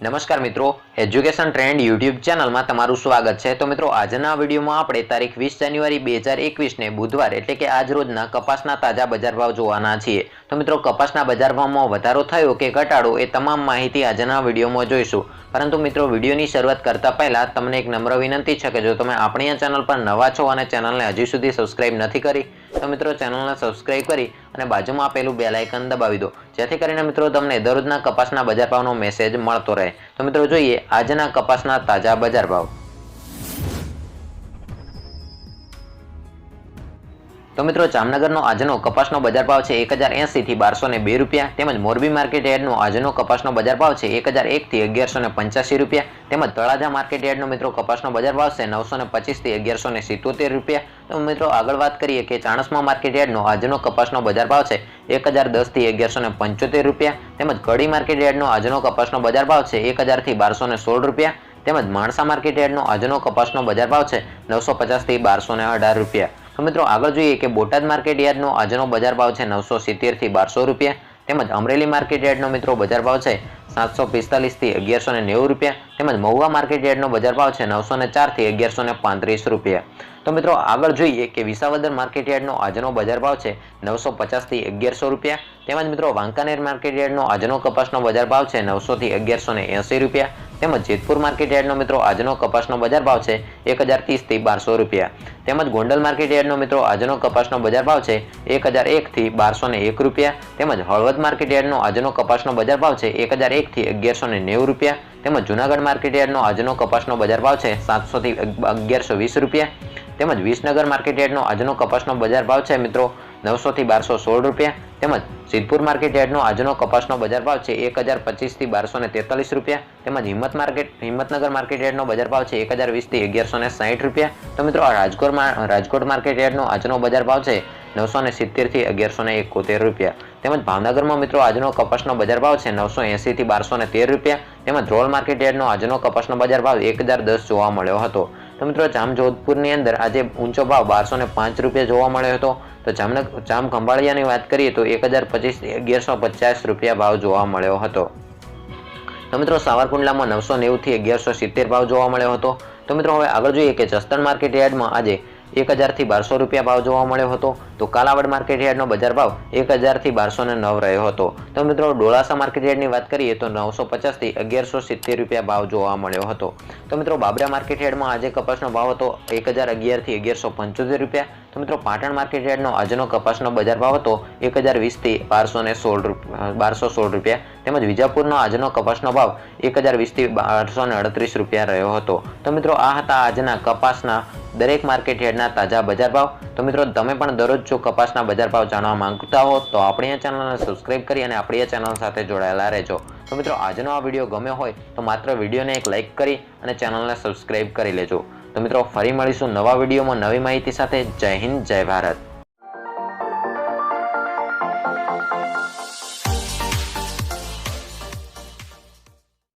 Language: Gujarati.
નમસ્કાર મિત્રો એજ્યુકેશન ટ્રેન્ડ યુટ્યુબ ચેનલમાં તમારું સ્વાગત છે. તો મિત્રો, આજના વિડીયોમાં આપણે તારીખ વીસ જાન્યુઆરી બે હજાર એકવીસને બુધવાર, એટલે કે આજ રોજના કપાસના તાજા બજાર ભાવ જોવાના છીએ. તો મિત્રો, કપાસના બજાર ભાવમાં વધારો થયો કે ઘટાડો એ તમામ માહિતી આજના વિડીયોમાં જોઈશું. પરંતુ મિત્રો, વિડીયોની શરૂઆત કરતા પહેલાં તમને એક નમ્ર વિનંતી છે કે જો તમે આપણી આ ચેનલ પર નવા છો અને ચેનલને હજી સુધી સબસ્ક્રાઇબ નથી કરી તો મિત્રો ચેનલને સબસ્ક્રાઇબ કરી અને બાજુમાં આપેલું બેલ આઇકન દબાવી દો. જેથી કરીને મિત્રો તમને દરરોજના કપાસના બજાર ભાવનો મેસેજ મળતો રહે. તો મિત્રો જોઈએ આજના કપાસના તાજા બજાર ભાવ. તો મિત્રો, જામનગરનો આજનો કપાસનો બજાર ભાવ છે એક હજાર એંસીથી બારસો ને બે રૂપિયા. તેમજ મોરબી માર્કેટ યાર્ડનો આજનો કપાસનો બજાર ભાવ છે એક હજાર એકથી અગિયારસો ને પંચ્યાસી રૂપિયા. તેમજ તળાજા માર્કેટ યાર્ડનો મિત્રો, કપાસનો બજાર ભાવ છે નવસો ને પચીસથી અગિયારસો ને સિત્તોતેર રૂપિયા. તો મિત્રો, આગળ વાત કરીએ કે ચાણસમા માર્કેટ યાર્ડનો આજનો કપાસનો બજાર ભાવ છે એક હજાર દસથી અગિયારસો ને પંચોતેર રૂપિયા. તેમજ કડી માર્કેટ યાર્ડનો આજનો કપાસનો બજાર ભાવ છે એક હજારથી બારસો ને સોળ રૂપિયા. તેમજ માણસા માર્કેટ યાર્ડનો આજનો કપાસનો બજાર ભાવ છે નવસો પચાસથી બારસો ને અઢાર રૂપિયા. તો મિત્રો આગળ જોઈએ કે બોટાદ માર્કેટ યાર્ડનો આજનો બજાર ભાવ છે નવસો સિત્તેરથી બારસો રૂપિયા. તેમજ અમરેલી માર્કેટ યાર્ડનો મિત્રો બજાર ભાવ છે સાતસો પિસ્તાલીસથી અગિયારસો ને નેવું રૂપિયા. તેમજ મહુવા માર્કેટ યાર્ડનો બજાર ભાવ છે નવસો ને ચારથી અગિયારસો ને પાંત્રીસ રૂપિયા. તો મિત્રો આગળ જોઈએ કે વિસાવદર માર્કેટ યાર્ડનો આજનો બજાર ભાવ છે નવસો પચાસથી અગિયારસો રૂપિયા. તેમજ મિત્રો વાંકાનેર માર્કેટ યાર્ડનો આજનો કપાસનો બજાર ભાવ છે નવસોથી અગિયારસો ને એંસી રૂપિયા. તેમજ જેતપુર માર્કેટ યાર્ડનો મિત્રો આજનો કપાસનો બજાર ભાવ છે એક હજાર ત્રીસથી બારસો રૂપિયા. તેમજ ગોંડલ માર્કેટ યાર્ડનો મિત્રો આજનો કપાસનો બજાર ભાવ છે એક હજાર એકથી બારસો એક રૂપિયા. તેમજ હળવદ માર્કેટ યાર્ડનો આજનો કપાસનો બજાર ભાવ છે એક હજાર એકથી અગિયારસો નેવું રૂપિયા. તેમજ જુનાગઢ માર્કેટ યાર્ડનો આજનો કપાસનો બજાર ભાવ છે સાતસોથી અગિયારસો વીસ રૂપિયા. તેમજ વિસનગર માર્કેટ યાર્ડનો આજનો કપાસનો બજાર ભાવ છે મિત્રો નવસોથી બારસો સોળ રૂપિયા. તેમજ સિદ્ધપુર માર્કેટ યાર્ડનો આજનો કપાસનો બજાર ભાવ છે એક હજાર પચીસથી બારસો તેતાલીસ રૂપિયા. તેમજ હિંમત માર્કેટ, હિંમતનગર માર્કેટ યાર્ડનો બજાર ભાવ છે એક હજાર વીસથી અગિયારસો સાઠ રૂપિયા. તો મિત્રો રાજકોટમાં રાજકોટ માર્કેટ યાર્ડનો આજનો બજાર ભાવ છે નવસો ને સિત્તેરથી અગિયારસો ને એકોતેર રૂપિયા. તેમજ ભાવનગરમાં મિત્રો, આજનો કપાસનો બજાર ભાવ છે નવસો એંસીથી બારસો તેર રૂપિયા. તેમજ ધ્રોલ માર્કેટ યાર્ડનો આજનો કપાસનો બજાર ભાવ એક હજાર દસ જોવા મળ્યો હતો. તો મિત્રો જામ જોધપુરની અંદર આજે ઊંચો ભાવ બારસો ને પાંચ રૂપિયા જોવા મળ્યો હતો. તો જામનગર જામ ખંભાળિયાની વાત કરીએ તો એક હજાર પચીસ, અગિયારસો પચાસ રૂપિયા ભાવ જોવા મળ્યો હતો. તો મિત્રો, સાવરકુંડલામાં નવસો નેવુંથી અગિયારસો સિત્તેર ભાવ જોવા મળ્યો હતો. તો મિત્રો, હવે આગળ જોઈએ કે જસદણ માર્કેટ યાર્ડમાં આજે એક હજારથી બારસો રૂપિયા ભાવ જોવા મળ્યો હતો. તો કાલાવડ માર્કેટ યાર્ડનો બજાર ભાવ એક હજારથી બારસો ને નવ રહ્યો હતો. તો મિત્રો, ડોળાસા માર્કેટ યાર્ડની વાત કરીએ તો નવસો પચાસથી અગિયારસો સિત્તેર રૂપિયા ભાવ જોવા મળ્યો હતો. તો મિત્રો, બાબરા માર્કેટ યાર્ડમાં આજે કપાસનો ભાવ હતો એક હજાર અગિયારથી અગિયારસો પંચોતેર રૂપિયા. તો મિત્રો, પાટણ માર્કેટ યાર્ડનો આજનો કપાસનો બજાર ભાવ હતો એક હજાર વીસથી બારસો ને સોળ બારસો સોળ રૂપિયા. તેમજ વિજાપુરનો આજનો કપાસનો ભાવ એક હજાર વીસથી બારસો ને અડત્રીસ રૂપિયા રહ્યો હતો. તો મિત્રો, આ હતા આજના કપાસના દરેક માર્કેટ યાર્ડના તાજા બજાર ભાવ. તો મિત્રો, તમે પણ દરરોજ જો કપાસના બજાર ભાવ જાણવા માંગતા હો, તો આપણી આ ચેનલને સબસ્ક્રાઇબ કરી અને આપણી આ ચેનલ સાથે જોડાયેલા રહેજો. તો મિત્રો, આજનો આ વીડિયો ગમ્યો હોય, તો માત્ર વિડીયોને એક લાઇક કરી અને ચેનલને સબસ્ક્રાઇબ કરી લેજો. તો મિત્રો, ફરી મળીશું નવા વિડીયોમાં નવી માહિતી સાથે. જય હિન્દ, જય ભારત.